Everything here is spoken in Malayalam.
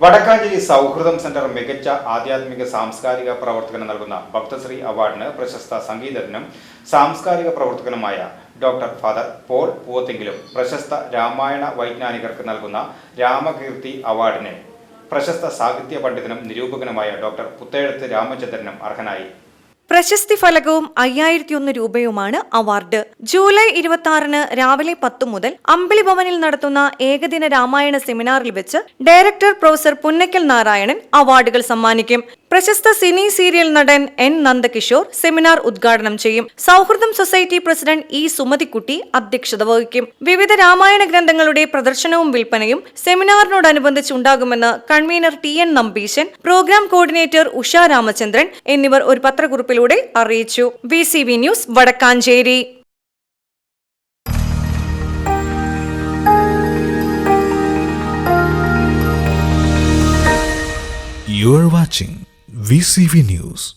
Vadakkanchery സൗഹൃദം സെന്റർ മികച്ച ആധ്യാത്മിക സാംസ്കാരിക പ്രവർത്തകന് നൽകുന്ന ഭക്തശ്രീ അവാർഡിന് പ്രശസ്ത സംഗീതജ്ഞനും സാംസ്കാരിക പ്രവർത്തകനുമായ ഡോക്ടർ ഫാദർ പോൾ പൂവത്തെങ്കിലും പ്രശസ്ത രാമായണ വൈജ്ഞാനികർക്ക് നൽകുന്ന രാമകീർത്തി അവാർഡിന് പ്രശസ്ത സാഹിത്യ പണ്ഡിതനും നിരൂപകനുമായ ഡോക്ടർ പുത്തേഴത്ത് രാമചന്ദ്രനും അർഹനായി. പ്രശസ്തി ഫലകവും അയ്യായിരത്തി ഒന്ന് രൂപയുമാണ് അവാർഡ്. ജൂലൈ ഇരുപത്തി ആറിന് രാവിലെ പത്തു മുതൽ അമ്പിളി ഭവനിൽ നടത്തുന്ന ഏകദിന രാമായണ സെമിനാറിൽ വെച്ച് ഡയറക്ടർ പ്രൊഫസർ പുന്നക്കൽ നാരായണൻ അവാർഡുകൾ സമ്മാനിക്കും. പ്രശസ്ത സിനി സീരിയൽ നടൻ എൻ നന്ദകിഷോർ സെമിനാർ ഉദ്ഘാടനം ചെയ്യും. സൗഹൃദം സൊസൈറ്റി പ്രസിഡന്റ് ഇ സുമതിക്കുട്ടി അധ്യക്ഷത വഹിക്കും. വിവിധ രാമായണ ഗ്രന്ഥങ്ങളുടെ പ്രദർശനവും വിൽപ്പനയും സെമിനാറിനോടനുബന്ധിച്ച് ഉണ്ടാകുമെന്ന് convener T N Nambeesan programme coordinator Usha Ramachandran എന്നിവർ ഒരു പത്രക്കുറിപ്പിലൂടെ അറിയിച്ചു. V news Vadakkanchery. You are watching VCV News.